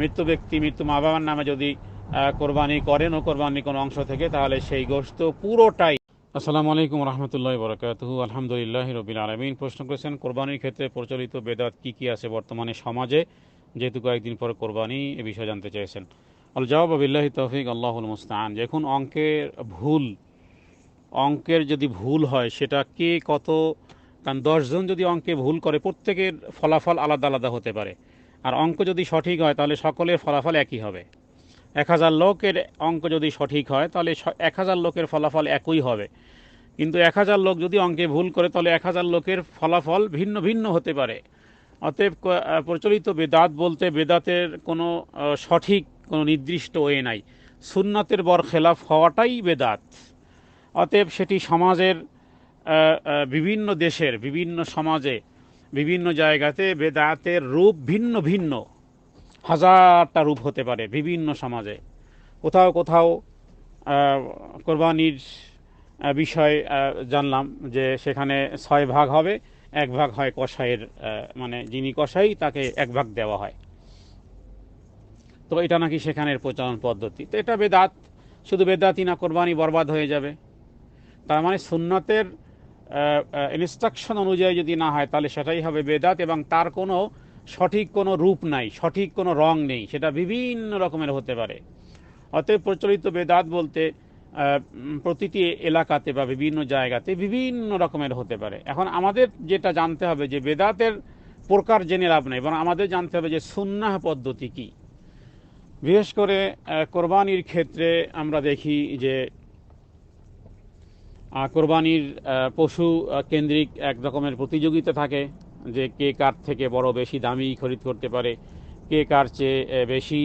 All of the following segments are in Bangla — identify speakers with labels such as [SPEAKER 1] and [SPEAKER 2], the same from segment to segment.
[SPEAKER 1] মৃত্যু ব্যক্তি, মৃত্যু মা বাবার নামে যদি কোরবানি করেন ও কোরবানি কোনো অংশ থেকে, তাহলে সেই গোস্ত পুরোটাই আসসালামু আলাইকুম রহমতুল্লাহ বরকাতহু আলহামদুলিল্লাহ রবিল আলমিন। প্রশ্ন করেছেন, কোরবানির ক্ষেত্রে প্রচলিত বেদাত কি কি আছে বর্তমানে সমাজে? যেহেতু কয়েকদিন পর কোরবানি এ বিষয়ে জানতে চেয়েছেন। আল জবাব, বিল্লাহি তৌফিক, আল্লাহুল মুস্তান যখন অঙ্কের ভুল, অঙ্কের যদি ভুল হয়, সেটা কে কত, কারণ দশজন যদি অঙ্কে ভুল করে, প্রত্যেকের ফলাফল আলাদা আলাদা হতে পারে। আর অঙ্ক যদি সঠিক হয়, তাহলে সকলের ফলাফল একই হবে। এক হাজার লোকের অঙ্ক যদি সঠিক হয়, তাহলে এক হাজার লোকের ফলাফল একই হবে। কিন্তু এক হাজার লোক যদি অঙ্কে ভুল করে, তাহলে এক হাজার লোকের ফলাফল ভিন্ন ভিন্ন হতে পারে। অতএব প্রচলিত বেদাত বলতে বেদাতের কোনো সঠিক কোনো নির্দিষ্ট ওয়ে নাই। সুন্নাতের বর খেলাফ হওয়াটাই বেদাত। অতএব সেটি সমাজের বিভিন্ন দেশের, বিভিন্ন সমাজে বিভিন্ন জায়গাতে বেদাতের রূপ ভিন্ন ভিন্ন। হাজারটা রূপ হতে পারে বিভিন্ন সমাজে। কোথাও কোথাও কোরবানির বিষয় জানলাম যে সেখানে ছয় ভাগ হবে, এক ভাগ হয় কষাইয়ের মানে যিনি কষাই তাকে এক ভাগ দেওয়া হয়। তো এটা নাকি সেখানের প্রচলন পদ্ধতি। তো এটা বেদাত, শুধু বেদাতি না, কোরবানি বরবাদ হয়ে যাবে। তার মানে সুন্নাতের ইনস্ট্রাকশন অনুযায়ী যদি না হয়, তাহলে সেটাই হবে বেদাত এবং তার কোনো সঠিক কোনো রূপ নাই, সঠিক কোনো রং নেই, সেটা বিভিন্ন রকমের হতে পারে। অতএব প্রচলিত বেদাত বলতে প্রতিটি এলাকাতে বা বিভিন্ন জায়গাতে বিভিন্ন রকমের হতে পারে। এখন আমাদের যেটা জানতে হবে যে বেদাতের প্রকার জেনে লাভ নেই, বরং আমাদের জানতে হবে যে সুন্নাহ পদ্ধতি কি। বিশেষ করে কোরবানির ক্ষেত্রে আমরা দেখি যে কোরবানির পশু কেন্দ্রিক এক রকমের প্রতিযোগিতা থাকে যে কে কার থেকে বড় বেশি দামি খরিদ করতে পারে, কে কার চেয়ে বেশি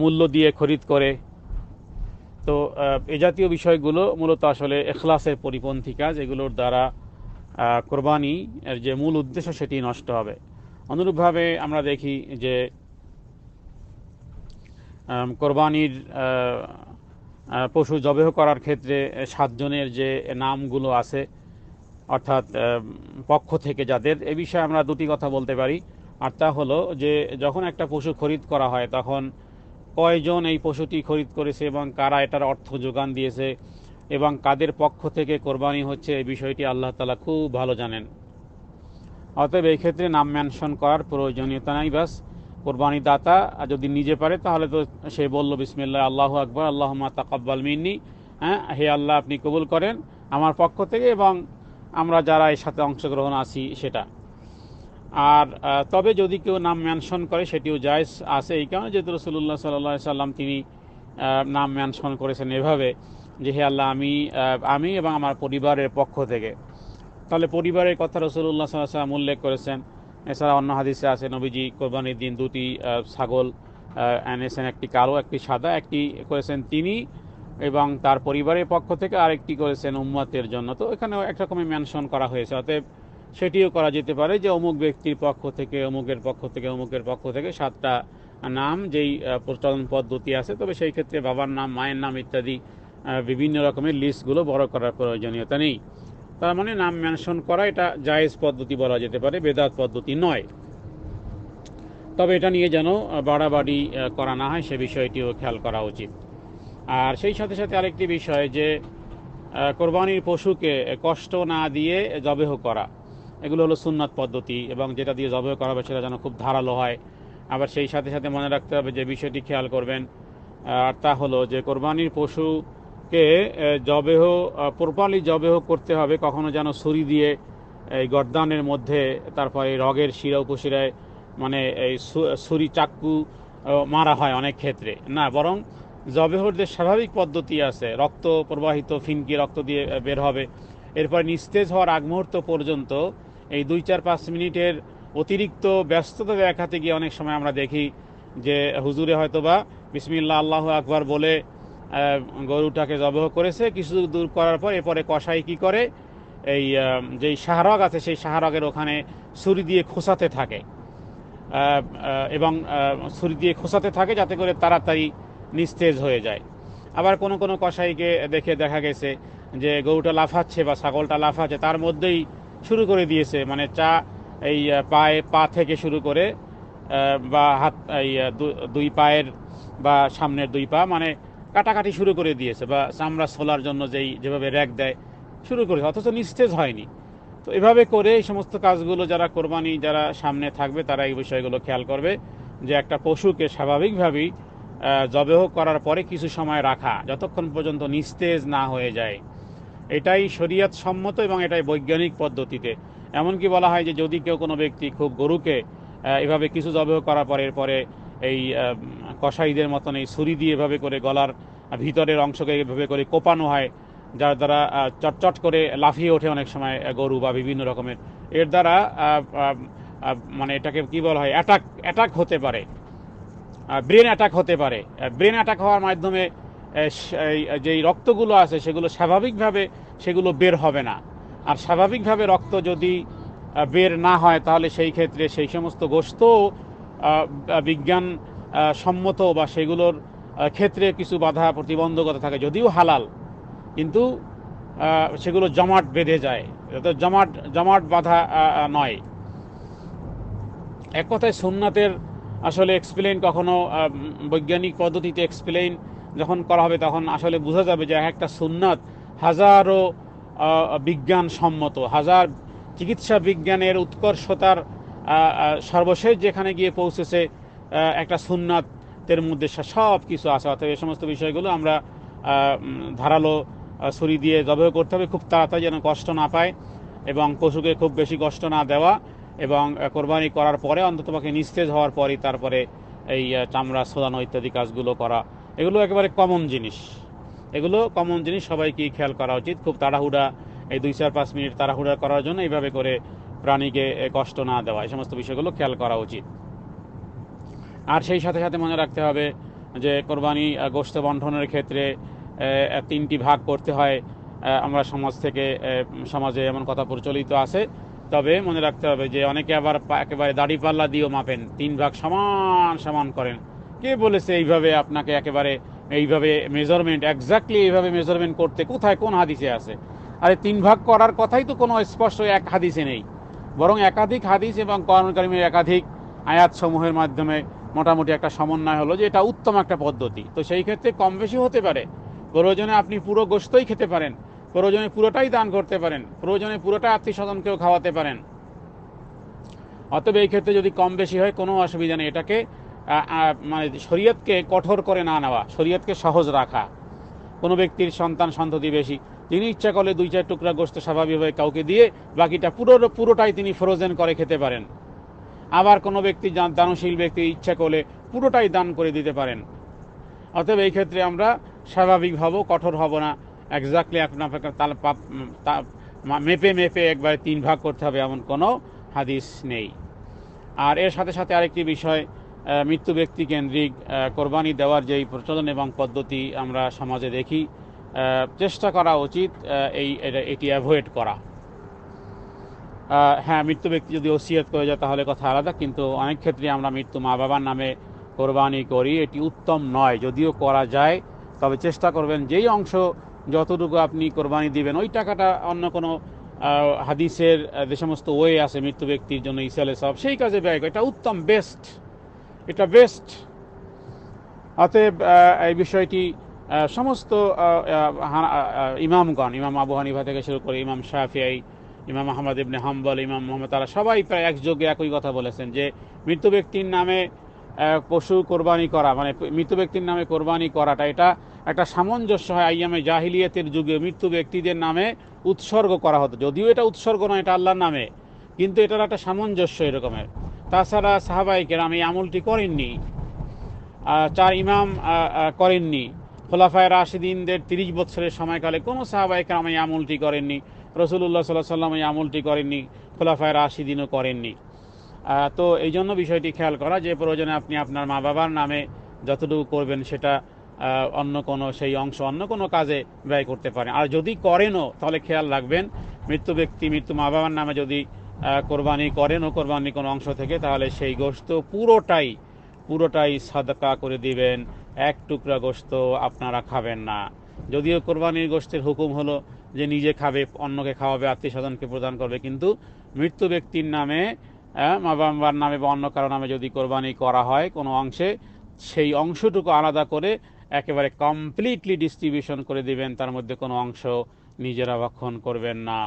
[SPEAKER 1] মূল্য দিয়ে খরিদ করে। তো এ জাতীয় বিষয়গুলো মূলত আসলে এখলাসের পরিপন্থী কাজ এগুলোর দ্বারা কোরবানি যে মূল উদ্দেশ্য সেটি নষ্ট হবে। অনুরূপভাবে আমরা দেখি যে কোরবানির পশু জবেহ করার ক্ষেত্রে সাতজনের যে নামগুলো আছে, অর্থাৎ পক্ষ থেকে যাদের, এ বিষয়ে আমরা দুটি কথা বলতে পারি। আর তা হলো যে, যখন একটা পশু খরিদ করা হয়, তখন কয়জন এই পশুটি খরিদ করেছে এবং কারা এটার অর্থ যোগান দিয়েছে এবং কাদের পক্ষ থেকে কোরবানি হচ্ছে এই বিষয়টি আল্লাহ তালা খুব ভালো জানেন। অতএব এই ক্ষেত্রে নাম মেনশন করার প্রয়োজনীয়তা নাই বাস। কোরবানি দাতা যদি নিজে পারে, তাহলে তো সে বলল, বিসমিল্লাহ, আল্লাহ আকবর আল্লাহ তাকাব্বাল মিন্নি। হ্যাঁ হে আল্লাহ, আপনি কবুল করেন আমার পক্ষ থেকে এবং আমরা যারা এর সাথে অংশগ্রহণ আছি সেটা। আর তবে যদি কেউ নাম মেনশন করে, সেটিও জায়জ আছে এই কারণে যেহেতু রসুল্লাহ সাল্লাহ সাল্লাম তিনি নাম মেনশন করেছেন এভাবে যে, হে আল্লাহ, আমি আমি এবং আমার পরিবারের পক্ষ থেকে। তাহলে পরিবারের কথা রসুল্লাহ সাল্লাহ সাল্লাম উল্লেখ করেছেন। এছাড়া অন্য হাদিসে আছে, নবীজি কোরবানির দিন দুটি ছাগল এনেছেন একটি কালো, একটি সাদা, একটি করেছেন তিনি এবং তার পরিবারের পক্ষ থেকে আরেকটি করেছেন উম্মতের জন্য। তো এখানে একরকমের মেনশন করা হয়েছে। অতএব সেটিও করা যেতে পারে যে অমুক ব্যক্তির পক্ষ থেকে, অমুকের পক্ষ থেকে, অমুকের পক্ষ থেকে সাতটা নাম যেই প্রচলন পদ্ধতি আছে, তবে সেই ক্ষেত্রে বাবার নাম, মায়ের নাম ইত্যাদি বিভিন্ন রকমের লিস্টগুলো বড় করার প্রয়োজনীয়তা নেই। তার মানে নাম মেনশন করা এটা জায়েজ পদ্ধতি বলা যেতে পারে, বেদাত পদ্ধতি নয়। তবে এটা নিয়ে যেন বাড়াবাড়ি করা না হয়, সে বিষয়টিও খেয়াল করা উচিত। আর সেই সাথে সাথে আরেকটি বিষয় যে কোরবানির পশুকে কষ্ট না দিয়ে জবেহ করা, এগুলো হলো সুন্নাত পদ্ধতি, এবং যেটা দিয়ে জবেহ করা হবে সেটা যেন খুব ধারালো হয়। আবার সেই সাথে সাথে মনে রাখতে হবে যে বিষয়টি খেয়াল করবেন আর তা হলো যে কোরবানির পশুকে আহ, জবেহ প্রপারলি জবেহ করতে হবে কখনো যেন ছুরি দিয়ে এই গর্দানের মধ্যে তারপরে রগের শিরা উপশিরায় মানে এই ছুরি চাক্কু মারা হয় অনেক ক্ষেত্রে। না বরং জবেহর যে স্বাভাবিক পদ্ধতি আছে। রক্ত প্রবাহিত ফিনকি রক্ত দিয়ে বের হবে। এরপর নিস্তেজ হওয়ার আগ মুহূর্ত পর্যন্ত এই দুই চার পাঁচ মিনিটের অতিরিক্ত ব্যস্ততা দেখাতে গিয়ে অনেক সময় আমরা দেখি যে হুজুরে হয়তোবা বিসমিল্লা আল্লাহ আকবার বলে গরুটাকে জবহ করেছে। কিছু দূর করার পর এরপরে কষাই কি করে? এই যেই শাহরগ আছে, সেই শাহরগের ওখানে ছুরি দিয়ে খোসাতে থাকে। এবং ছুরি দিয়ে খোসাতে থাকে যাতে করে তাড়াতাড়ি নিস্তেজ হয়ে যায়। আবার কোনো কোনো কসাইকে দেখে দেখা গেছে যে গরুটা লাফাচ্ছে বা ছাগলটা লাফাচ্ছে, তার মধ্যেই শুরু করে দিয়েছে। মানে চা, এই পায়ে পা থেকে শুরু করে বা হাত, এই দুই পায়ের বা সামনের দুই পা মানে কাটাকাটি শুরু করে দিয়েছে বা চামড়া ছোলার জন্য যেই যেভাবে র্যাক দেয় শুরু করেছে অথচ নিস্তেজ হয়নি। তো এভাবে করে এই সমস্ত কাজগুলো যারা কোরবানি যারা সামনে থাকবে, তারা এই বিষয়গুলো খেয়াল করবে যে একটা পশুকে স্বাভাবিকভাবেই জবেহ করার পরে কিছু সময় রাখা, যতক্ষণ পর্যন্ত নিস্তেজ না হয়ে যায়। এটাই শরীয়ত সম্মত এবং এটাই বৈজ্ঞানিক পদ্ধতিতে। এমনকি বলা হয় যে যদি কেউ কোনো ব্যক্তি খুব গরুকে এভাবে কিছু জবেহ করার পরে এরপরে এই আহ, কসাইদের মতন এই ছুরি দিয়ে এভাবে করে গলার ভিতরের অংশকে এভাবে করে কোপানো হয় যার দ্বারা চটচট করে লাফিয়ে ওঠে অনেক সময় গরু বা বিভিন্ন রকমের। এর দ্বারা মানে এটাকে কি বলা হয় অ্যাটাক অ্যাটাক হতে পারে। ব্রেন অ্যাটাক হতে পারে। ব্রেন অ্যাটাক হওয়ার মাধ্যমে যেই রক্তগুলো আছে সেগুলো স্বাভাবিকভাবে সেগুলো বের হবে না। আর স্বাভাবিকভাবে রক্ত যদি বের না হয় তাহলে সেই ক্ষেত্রে সেই সমস্ত গোস্ত বিজ্ঞান সম্মত বা সেগুলোর ক্ষেত্রে কিছু বাধা প্রতিবন্ধকতা থাকে যদিও হালাল কিন্তু সেগুলো জমাট বেঁধে যায়। জমাট জমাট বাধা নয়। এক কথায় সুন্নাতের আসলে এক্সপ্লেন কখনো বৈজ্ঞানিক পদ্ধতিতে এক্সপ্লেন যখন করা হবে তখন আসলে বোঝা যাবে যে একটা সুন্নাত হাজারো আহ, বিজ্ঞান সম্মত হাজার চিকিৎসা বিজ্ঞানের উৎকর্ষতার সর্বশেষ যেখানে গিয়ে পৌঁছেছে একটা সুন্নাতের মধ্যে সব কিছু আছে। অর্থাৎ এই সমস্ত বিষয়গুলো আমরা ধারালো ছুরি দিয়ে জবাই করতে হবে। খুব তাড়াতাড়ি যেন কষ্ট না পায় এবং পশুকে খুব বেশি কষ্ট না দেওয়া এবং কোরবানি করার পরে অন্ততপক্ষে নিস্তেজ হওয়ার পরই তারপরে এই চামড়া সোলানো ইত্যাদি কাজগুলো করা। এগুলো একেবারে কমন জিনিস। এগুলো কমন জিনিস সবাইকেই খেয়াল করা উচিত। খুব তাড়াহুড়া, এই দুই চার পাঁচ মিনিট তাড়াহুড়া করার জন্য এইভাবে করে প্রাণীকে কষ্ট না দেওয়া এই সমস্ত বিষয়গুলো খেয়াল করা উচিত। আর সেই সাথে সাথে মনে রাখতে হবে যে কোরবানি আহ, গোশত বন্টনের ক্ষেত্রে তিনটি ভাগ করতে হয়। আমরা সমাজ থেকে সমাজে এমন কথা প্রচলিত আছে। তবে মনে রাখতে হবে যে অনেকে আবার একেবারে দাড়ি পাল্লা দিয়েও মাপেন। তিন ভাগ সমান সমান করেন। কে বলেছে এইভাবে আপনাকে একেবারে এইভাবে মেজারমেন্ট এক্স্যাক্টলি এইভাবে মেজারমেন্ট করতে? কোথায় কোন হাদিসে আছে? আরে তিন ভাগ করার কথাই তো কোনো স্পষ্ট এক হাদিসে নেই। বরং একাধিক হাদিস এবং কর্মকারীমের একাধিক আয়াত সমূহের মাধ্যমে মোটামুটি একটা সমন্বয় হলো যে এটা উত্তম একটা পদ্ধতি। তো সেই ক্ষেত্রে কম বেশি হতে পারে। প্রয়োজনে আপনি পুরো গোস্তই খেতে পারেন। প্রয়োজনে পুরোটাই দান করতে পারেন। প্রয়োজনে পুরোটা আত্মীয় স্বজনকেও খাওয়াতে পারেন। অতএব এই ক্ষেত্রে যদি কম বেশি হয়, কোনো অসুবিধা নেই। এটাকে মানে শরীয়তকে কঠোর করে না নেওয়া, শরীয়তকে সহজ রাখা। কোনো ব্যক্তির সন্তান সন্ততি বেশি তিনি ইচ্ছা করলে দুই চার টুকরা গোস্ত স্বাভাবিকভাবে কাউকে দিয়ে বাকিটা পুরো পুরোটাই তিনি ফ্রোজেন করে খেতে পারেন। আবার কোনো ব্যক্তি দানশীল ব্যক্তি ইচ্ছা করলে পুরোটাই দান করে দিতে পারেন। অতএব এই ক্ষেত্রে আমরা স্বাভাবিক হব, কঠোর হব না। এক্স্যাক্টলি আপনার তাল পাপ- মেপে মেপে একবারে তিন ভাগ করতে হবে এমন কোনো হাদিস নেই। আর এর সাথে সাথে আরেকটি বিষয় মৃত্যু ব্যক্তি কেন্দ্রিক কোরবানি দেওয়ার যেই প্রচলন এবং পদ্ধতি আমরা সমাজে দেখি চেষ্টা করা উচিত এই, এটা- অ্যাভয়েড করা। হ্যাঁ মৃত্যু ব্যক্তি যদি ওসিয়ত করে যায় তাহলে কথা আলাদা, কিন্তু অনেক ক্ষেত্রে আমরা মৃত্যু মা বাবার নামে কোরবানি করি, এটি উত্তম নয়, যদিও করা যায়। তবে চেষ্টা করবেন, যেই অংশ যতটুকু আপনি কোরবানি দিবেন, ওই টাকাটা অন্য কোনো হাদিসের যে সমস্ত ওয়ে আছে মৃত্যু ব্যক্তির জন্য, ইসালে সব, সেই কাজে ব্যয় এটা উত্তম বেস্ট এটা বেস্ট অতএব এই বিষয়টি সমস্ত ইমামগণ, ইমাম আবু হানিফা থেকে শুরু করে ইমাম শাফিয়াই ইমাম আহমদ ইবনে হাম্বল, ইমাম মোহাম্মদ তারা সবাই প্রায় একযোগে একই কথা বলেছেন যে মৃত ব্যক্তির নামে পশু কোরবানি করা মানে মৃত ব্যক্তির নামে কোরবানি করাটা, এটা একটা সামঞ্জস্য হয় আইয়ামে জাহিলিয়াতের যুগে মৃত্যু ব্যক্তিদের নামে উৎসর্গ করা হতো। যদিও এটা উৎসর্গ নয়, এটা আল্লাহর নামে, কিন্তু এটার একটা সামঞ্জস্য এরকমের। তাছাড়া সাহাবাইকের আমি আমলটি করেননি চার ইমাম করেননি। খোলাফায় রাশিদিনদের তিরিশ বছরের সময়কালে কোনো সাহাবাইকার আমি আমলটি করেননি। রসুল্লাহ সাল্লাহ সাল্লাম এই আমলটি করেননি, খোলাফায় রাশিদিনও করেননি। তো এই জন্য বিষয়টি খেয়াল করা যে প্রয়োজনে আপনি আপনার মা বাবার নামে যতটুকু করবেন সেটা অন্য কোনো সেই অংশ, অন্য কোনো কাজে ব্যয় করতে পারেন। আর যদি করেনও, তাহলে খেয়াল রাখবেন, মৃত্যু ব্যক্তি, মৃত্যু মা বাবার নামে যদি কোরবানি করেনও কোরবানি কোনো অংশ থেকে, তাহলে সেই গোস্ত পুরোটাই পুরোটাই সাদকা করে দিবেন। এক টুকরা গোস্ত আপনারা খাবেন না। যদিও কোরবানির গোস্তের হুকুম হলো যে নিজে খাবে, অন্যকে খাওয়াবে, আত্মীয় স্বজনকে প্রদান করবে, কিন্তু মৃত্যু ব্যক্তির নামে মা বাবার নামে বা অন্য কারও নামে যদি কোরবানি করা হয় কোনো অংশে, সেই অংশটুকু আলাদা করে একেবারে কমপ্লিটলি ডিস্ট্রিবিউশন করে দিবেন, তার মধ্যে কোনো অংশ নিজেরা ভক্ষণ করবেন না।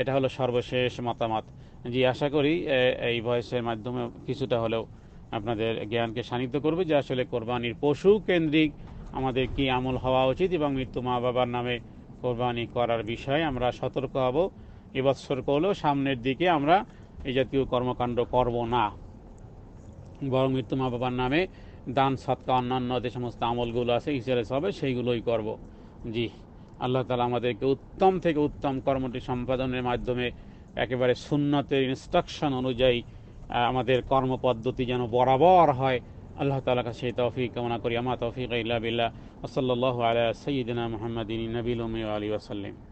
[SPEAKER 1] এটা হলো সর্বশেষ মতামত। জি, আশা করি এই ভয়েসের মাধ্যমে কিছুটা হলেও আপনাদের জ্ঞানকে শানিত করবে, যে আসলে কোরবানির পশু কেন্দ্রিক। আমাদের কি আমল হওয়া উচিত এবং মৃত্যু মা বাবার নামে কোরবানি করার বিষয়ে আমরা সতর্ক হব? এবৎসর করলেও সামনের দিকে আমরা এই জাতীয় কর্মকাণ্ড করব না। বরং মৃত্যু মা বাবার নামে দান, সৎকা, অন্যান্য যে সমস্ত আমলগুলো আছে ইসরায়েল হবে সেইগুলোই করব। জি, আল্লাহ তালা আমাদেরকে উত্তম থেকে উত্তম কর্মটি সম্পাদনের মাধ্যমে একেবারে সুন্নতের ইনস্ট্রাকশন অনুযায়ী আমাদের কর্মপদ্ধতি যেন বরাবর হয়। আল্লাহ তালা কাছে তৌফিক কামনা করি। আমা তৌফিক ইল্লা বিল্লাহ। ওসল্লাহ আলা সঈদিনা মোহাম্মদিন নবীল আলী ওসাল্লিম